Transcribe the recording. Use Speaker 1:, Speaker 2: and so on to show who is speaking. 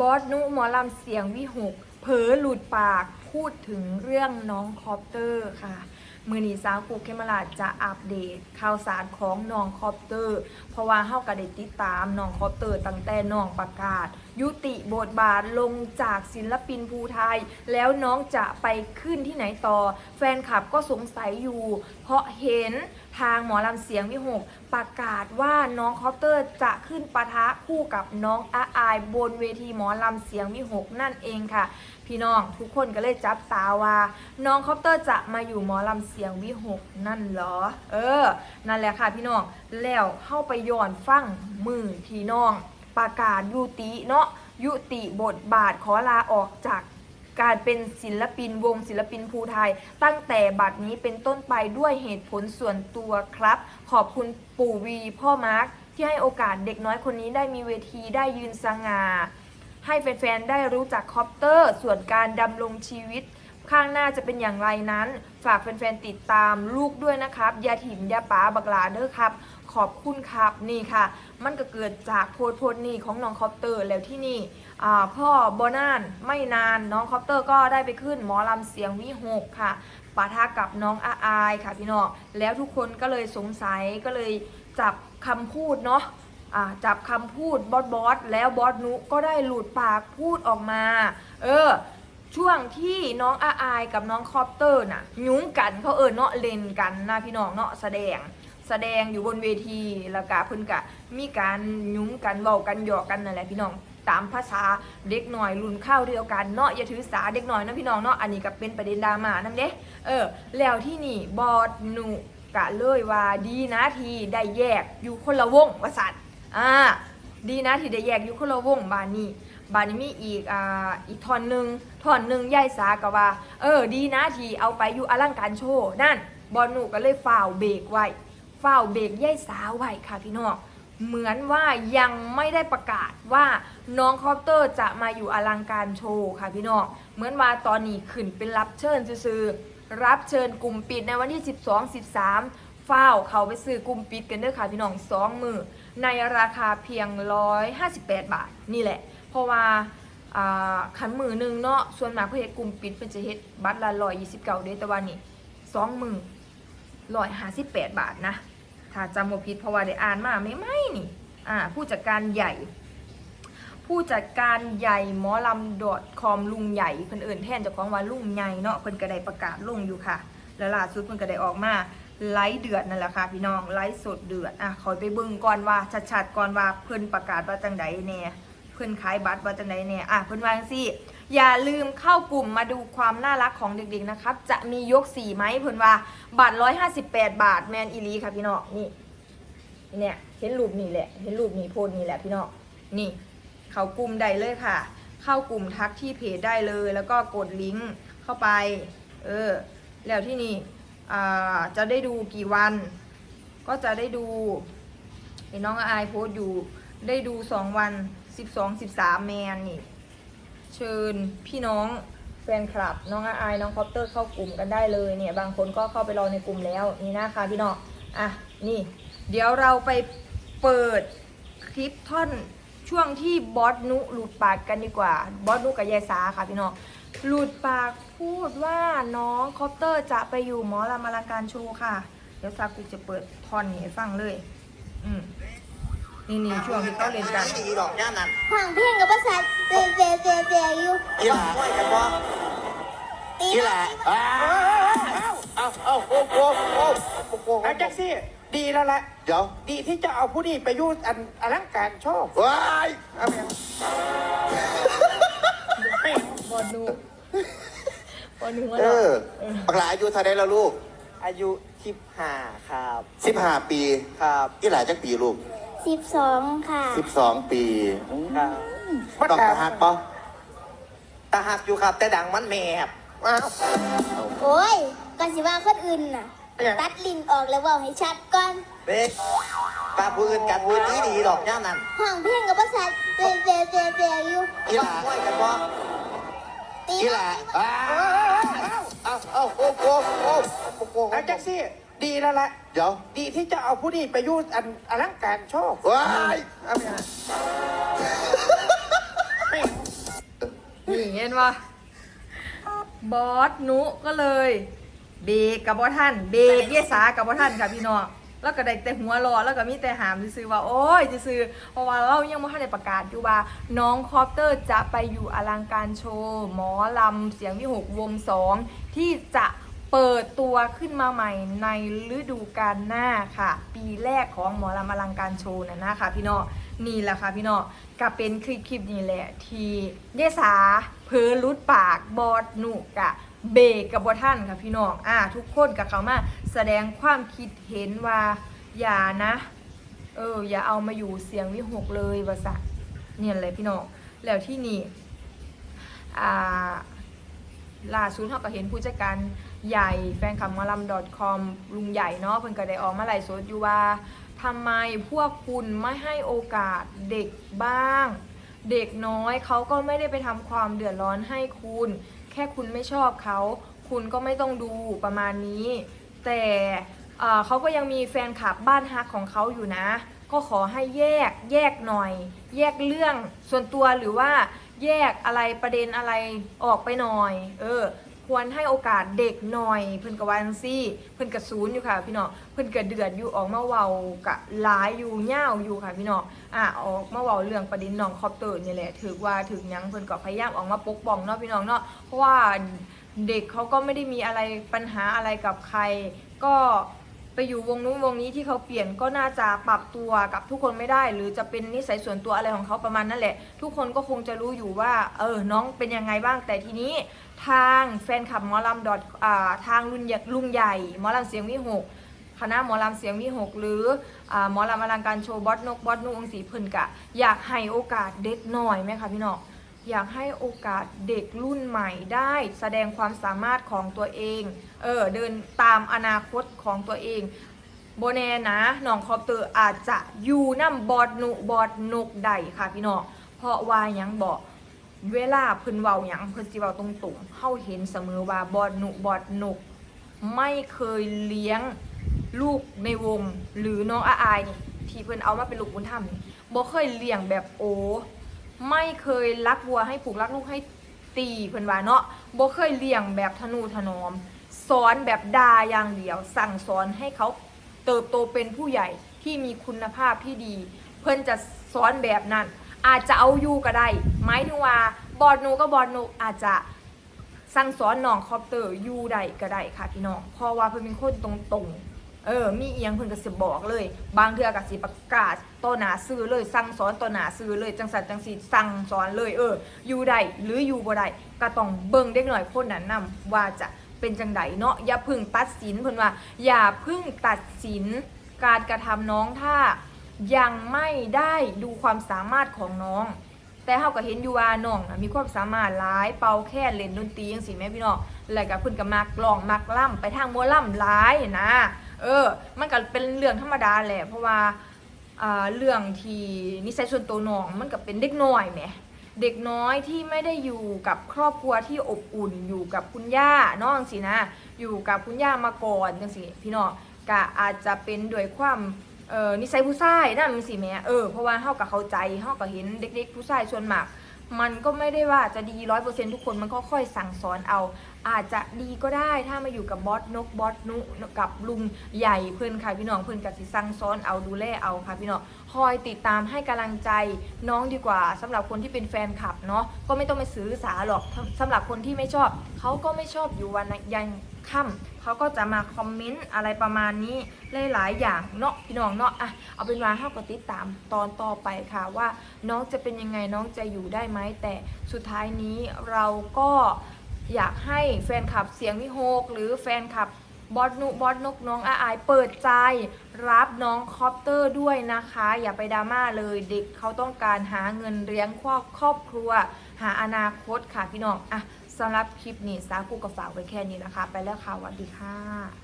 Speaker 1: บอสนุหมอลำเสียงวิหก เผลอหลุดปากพูดถึงเรื่องน้องคอปเตอร์ค่ะ มือนีสาวกูเคมราจะอัปเดตข่าวสารของน้องคอปเตอร์ เพราะว่าเฮากระเด็ติดตามน้องคอปเตอร์ตั้งแต่น้องประกาศ ยุติบทบาทลงจากศิลปินภูไทย แล้วน้องจะไปขึ้นที่ไหนต่อ แฟนคลับก็สงสัยอยู่ เพราะเห็นทางหมอลำเสียงวิหกประกาศว่าน้องคอปเตอร์จะขึ้นปะทะคู่กับน้องอาอายบนเวทีหมอลำเสียงวิหกนั่นเองค่ะ พี่น้องทุกคนก็เลยจับตาว่า น้องคอปเตอร์จะมาอยู่หมอลำเสียงวิหกนั่นเหรอ เออ นั่นแหละค่ะพี่น้องแล้วเข้าไปย้อนฟังมือพี่น้อง ประกาศยุติเนาะยุติบทบาทขอลาออกจากการเป็นศิลปินวงศิลปินภูไทย ตั้งแต่บัดนี้เป็นต้นไปด้วยเหตุผลส่วนตัวครับ ขอบคุณปู่วีพ่อมาร์คที่ให้โอกาสเด็กน้อยคนนี้ได้มีเวทีได้ยืนสง่าให้แฟนๆ ได้รู้จักคอปเตอร์ ส่วนการดำรงชีวิต ข้างหน้าจะเป็นอย่างไรนั้น ฝากแฟนๆ ติดตามลูกด้วยนะครับ อย่าถิ่มอย่าป๋าบักลาเด้อครับ ขอบคุณครับนี่ค่ะ มันก็เกิดจากโพสโพสนี่ของน้องคอปเตอร์แล้วที่นี่พ่อบอนานไม่นานน้องคอปเตอร์ก็ได้ไปขึ้นหมอลำเสียงวิหกค่ะปะทะกับน้องอาอายค่ะพี่น้องแล้วทุกคนก็เลยสงสัยก็เลยจับคำพูดเนาะจับคำพูดบอสบอสแล้วบอสนุก็ได้หลุดปากพูดออกมา เออ ช่วงที่น้องอาอายกับน้องคอปเตอร์น่ะยุ้งกันเขาเออเนาะเล่นกันนะพี่น้องเนาะแสดง แสดงอยู่บนเวที แล้วก็เพิ่นกะมีการยุ้งกันเว้ากันหยอกกันนั่นแหละพี่น้อง ตามภาษาเด็กหน่อยรุ่นข้าวเดียวกันเนาะอย่าถือสาเด็กหน่อยนะพี่น้องเนาะอันนี้ก็เป็นประเด็นดราม่านั่นเด้เออ แล้วที่นี่บอสนุกะเลยว่าดีนะทีได้แยกอยู่คนละวงว่าสัตว์อ่าดีนะที่ได้แยกอยู่คนละวงบานนี้บานนี้มีอีกอ่าอีกท่อนหนึ่งท่อนหนึ่งย่ายสากะว่า เออ ดีนะที่เอาไปอยู่อลังการโชว์นั่นบอลหนูก็เลยฝ่าวเบรกไว้ ฝ่าเบรกย่ายสาวไว้ค่ะพี่น้องเหมือนว่ายังไม่ได้ประกาศว่าน้องคอปเตอร์จะมาอยู่อลังการโชว์ค่ะพี่น้องเหมือนว่าตอนนี้ขึ้นเป็นรับเชิญซื่อรับเชิญกลุ่มปิดในวันที่ 12 13ฝ้าเขาไปซื้อกลุ่มปิดกันเด้อค่ะพี่น้องสองมือในราคาเพียง 158 บาทนี่แหละ เพราะว่าขันมือหนึ่งเนาะส่วนมากเพื่อเฮ็ดกลุ่มปิดเป็นจะเฮ็ดบัตรละ129เด้อแต่ว่านี่สองมือ158บาทนะ ถ้าจำบ่ผิดเพราะว่าได้อ่านมาไม่ไม่นี่อ่าผู้จัดการใหญ่ ผู้จัดการใหญ่หมอลำ .com ลุงใหญ่เพิ่นเอิ่นแทนเจ้าของว่าลุงใหญ่เนาะเพิ่นก็ได้ประกาศลงอยู่ค่ะ แล้วล่าสุดเพิ่นก็ได้ออกมาไลฟ์เดือดนั่นแหละค่ะพี่น้องไลฟ์สดเดือดอะขอไปเบิ่งก่อนว่าชัดๆก่อนว่าเพิ่นประกาศว่าจังใดแน่เพิ่นขายบัตรว่าจังใดแน่อะเพิ่นว่าจังซี่ อย่าลืมเข้ากลุ่มมาดูความน่ารักของเด็กๆนะครับ จะมียก4ไหมเพิ่นว่าบัตร158บาทแมนอีลีค่ะพี่น้องนี่เนี่ยเห็นรูปนี่แหละ เห็นรูปนี่โพสต์นี่แหละพี่น้องนี่ เข้ากลุ่มได้เลยค่ะ เข้ากลุ่มทักที่เพจได้เลย แล้วก็กดลิงก์เข้าไป เออ แล้วที่นี่อ่าจะได้ดูกี่วัน ก็จะได้ดูเห็นน้องอายโพสต์อยู่ได้ดูสองวันสิบสองสิบสามแมนนี่ เชิญพี่น้องแฟนคลับ น้องอายน้องคอปเตอร์เข้ากลุ่มกันได้เลยเนี่ยบางคนก็เข้าไปรอในกลุ่มแล้วนี่นะคะพี่น้องอะนี่ เดี๋ยวเราไปเปิดคลิปท่อนช่วงที่บอสนุหลุดปากกันดีกว่าบอสนุกับยายสาค่ะพี่น้องหลุดปากพูดว่าน้องคอปเตอร์จะไปอยู่หมอลำอลังการโชว์ค่ะ เดี๋ยวซากุจะเปิดท่อนนี้ให้ฟังเลย อืม นี่นี่ช่วงที่เขาเล่นกัน
Speaker 2: ดีดอกย่านั่น
Speaker 3: ห่างเพียงกับภาษาเตะเตะเตะเตะอยู่
Speaker 2: อีหล่าห้วยกันบ่
Speaker 3: ตี
Speaker 2: อีหล่าอ้าวเอาเอาโอ้โหโอ้โห
Speaker 4: อาจักซี่ดีแล้วแหละ
Speaker 2: เดี๋ยว
Speaker 4: ดีที่จะเอาผู้นี้ไปอยุ่อันอลังการโชค
Speaker 2: ว้าย
Speaker 4: เอาไป
Speaker 1: บอสนุบอสนุว่า
Speaker 2: เอ
Speaker 1: เรา
Speaker 2: อปักหลาอายุเท่าไดแล้วลูก
Speaker 4: อายุสิบห้าครับ
Speaker 2: สิบห้าปี
Speaker 4: ครับ
Speaker 2: อีหล่าจักปีลูก
Speaker 3: สิบสองค่ะ
Speaker 2: สิบสองปี
Speaker 4: ครับ
Speaker 2: ต้องกระหักปะ
Speaker 4: ตาหักอยู่ครับ แต่ดังมันแมบอ้าว
Speaker 3: โอ้ยกันสิว่าคนอื่นน่ะตัดลิ้นออกแล้วเว่าให้ชัดก่อน
Speaker 4: เบ๊กตาผู้อื่นกันผู้นี้ดีดอกย่านั่น
Speaker 3: ห่างเพียงกับภาษาเตะเตะเตะเตะอยู่
Speaker 2: อีหล่า
Speaker 4: ห้วยกันบ่
Speaker 3: ตี
Speaker 2: อีหล่าอ้าวเอาเอาโอ้โหโอ้โห
Speaker 4: อาจักซี่ ดีแล้วแหละ
Speaker 2: เดี๋ยว
Speaker 4: ดีที่จะเอาผู้นี้ไปอยุ่อันอลังการโชค
Speaker 2: ว้าย
Speaker 4: เอาไป
Speaker 1: เห็นปะบอสนุก็เลย เบรกกับบอท่านเบรกเยสากับบอท่านค่ะพี่น้องแล้วก็ได้แต่หัวเรอแล้วก็มีแต่หามซื้อๆว่าโอ้ยซื้อๆเพราะว่าเรายังไม่ทันได้ประกาศอยู่ว่า น้องคอปเตอร์จะไปอยู่อลังการโชว์ หมอลำเสียงวิหกวงสองที่จะ เปิดตัวขึ้นมาใหม่ในฤดูกาลหน้าค่ะ ปีแรกของหมอลำอลังการโชว์นะนะคะพี่น้องนี่แหละค่ะพี่น้องก็เป็นคลิปคลิปนี้แหละ ที่เยสาเพอรุดปากบอดหนุกะเบรกกับบอท่านค่ะพี่น้องอ่าทุกคนกับเขามาแสดงความคิดเห็นว่าอย่านะ เออ อย่าเอามาอยู่เสียงวิหกเลยวะสะเนี่ยเลยพี่น้องแล้วที่นี่อ่าล่าสุดเขาก็เห็นผู้จัดการ ใหญ่แฟนคลับมอลำ .com ลุงใหญ่เนาะเพิ่นก็ได้ออกมาไลฟ์สดอยู่ว่าทำไมพวกคุณไม่ให้โอกาสเด็กบ้าง เด็กน้อยเขาก็ไม่ได้ไปทำความเดือดร้อนให้คุณ แค่คุณไม่ชอบเขา คุณก็ไม่ต้องดูประมาณนี้ แต่เอ่อเขาก็ยังมีแฟนคลับบ้านฮักของเขาอยู่นะ ก็ขอให้แยกแยกหน่อย แยกเรื่องส่วนตัวหรือว่าแยกอะไรประเด็นอะไรออกไปหน่อย เออ ควรให้โอกาสเด็กหน่อย เพิ่นกะวันซี่ เพิ่นกะศูนย์อยู่ค่ะ พี่น้องเพิ่นกะเดือดอยู่ออกมาเว้ากะหลายอยู่ย่าอยู่ค่ะ พี่น้องอะออกมาเว้าเรื่องประเด็นน้องคอปเตอร์นี่แหละถือว่าถึงยังเพิ่นก็พยายามออกมาปกป้องเนาะพี่น้องเนาะเพราะว่าเด็กเขาก็ไม่ได้มีอะไรปัญหาอะไรกับใครก็ ไปอยู่วงนู้นวงนี้ที่เขาเปลี่ยนก็น่าจะปรับตัวกับทุกคนไม่ได้ หรือจะเป็นนิสัยส่วนตัวอะไรของเขาประมาณนั่นแหละ ทุกคนก็คงจะรู้อยู่ว่าเออน้องเป็นยังไงบ้างแต่ทีนี้ทางแฟนคลับหมอลำดอทอ่าทางลุงใหญ่ลุงใหญ่หมอลำเสียงวิหกคณะหมอลำเสียงวิหกหรืออาหมอลำอลังการโชว์บอสนกบอสนุองศรีเพิ่นกะ อยากให้โอกาสเด็กหน่อยไหมคะพี่น้อง อยากให้โอกาสเด็กรุ่นใหม่ได้แสดงความสามารถของตัวเอง เออเดินตามอนาคตของตัวเองโบแน่นะน้องคอปเตอร์อาจจะอยู่น้ำบอดหนุบอดนกใดค่ะพี่น้องเพราะว่ายังบอกเวลาเพิ่นเว้าหยังเพิ่นสิเว้าตรงๆเฮาเห็นเสมอว่าบอดหนุบอดนก ไม่เคยเลี้ยงลูกในวงหรือน้องอาอายนี่ที่เพิ่นเอามาเป็นลูกบุญธรรมนี่บ่เคยเลี้ยงแบบโอ ไม่เคยรักวัวให้ผูกรักลูกให้ตีเพิ่นว่าเนาะบ่เคยเลี้ยงแบบทนุถนอม สอนแบบดาอย่างเดียว สั่งสอนให้เขาเติบโตเป็นผู้ใหญ่ที่มีคุณภาพที่ดี เพิ่นจะสอนแบบนั้น อาจจะเอาอยู่ก็ได้หมายถึงว่าบอดหนูก็บอดหนูอาจจะสั่งสอนน้องคอปเตอร์อยู่ได้ก็ได้ค่ะพี่น้องเพราะว่าเพิ่นเป็นคนตรงๆ เออ มีเอียงเพิ่นก็สิบอกเลย บางเทื่อก็สิประกาศต่อหน้าสื่อเลย สั่งสอนต่อหน้าสื่อเลย จังสันจังสีสั่งสอนเลย เออ อยู่ได้หรืออยู่บ่ได้ก็ต้องเบิ่งเด็กหน่อยคนนั้นนํว่าจะเป็นจังไดเนาะ อย่าพึ่งตัดสินเพิ่นว่า อย่าพึ่งตัดสินการกระทำน้องถ้ายังไม่ได้ดูความสามารถของน้อง แต่เฮาก็เห็นอยู่ว่าน้องนะมีความสามารถหลายเป่าแค่เล่นดนตรีจังซี่แม่พี่น้องแล้วก็เพิ่นก็มักร้องมักล่ำไปทางหมอล่ำหลายนะ เออ มันก็เป็นเรื่องธรรมดาแหละ เพราะว่าเรื่องที่นิสัยส่วนตัวน้องมันก็เป็นเด็กน้อยแหมเด็กน้อยที่ไม่ได้อยู่กับครอบครัวที่อบอุ่นอยู่กับคุณย่าน้องสินะ อยู่กับคุณย่ามาก่อนจังสิพี่น้องก็อาจจะเป็นด้วยความนิสัยผู้ชายนั่นมันสิแม่เออเพราะว่าเฮาก็เข้าใจเฮาก็เห็นเด็กๆผู้ชายส่วนมาก มันก็ไม่ได้ว่าจะดีร้อยเปอร์เซ็นทุกคนมันก็ค่อยสั่งสอนเอา อาจจะดีก็ได้ถ้ามาอยู่กับบอสนกบอสนุกับลุงใหญ่เพื่อนค่ะพี่น้องเพื่อนกับสิสั่งสอนเอาดูแลเอาค่ะพี่น้องคอยติดตามให้กำลังใจน้องดีกว่าสำหรับคนที่เป็นแฟนคลับเนาะก็ไม่ต้องไปซื้อสาหรอกสำหรับคนที่ไม่ชอบเขาก็ไม่ชอบอยู่วันยัง ค่ำเขาก็จะมาคอมเมนต์อะไรประมาณนี้หลายๆอย่างเนาะพี่น้องเนาะอะเอาเป็นว่าเฮาก็ติดตามตอนต่อไปค่ะว่าน้องจะเป็นยังไงน้องจะอยู่ได้ไหมแต่สุดท้ายนี้เราก็อยากให้แฟนคลับเสียงวิโฮกหรือแฟนคลับบอสนุบอสนกน้องอาอายเปิดใจรับน้องคอปเตอร์ด้วยนะคะ อย่าไปดราม่าเลยเด็กเขาต้องการหาเงินเลี้ยงครอบครอบครัว หาอนาคตค่ะพี่น้องอะ สำหรับคลิปนี้สาคูก็ฝากไว้แค่นี้นะคะ ไปแล้วค่ะสวัสดีค่ะ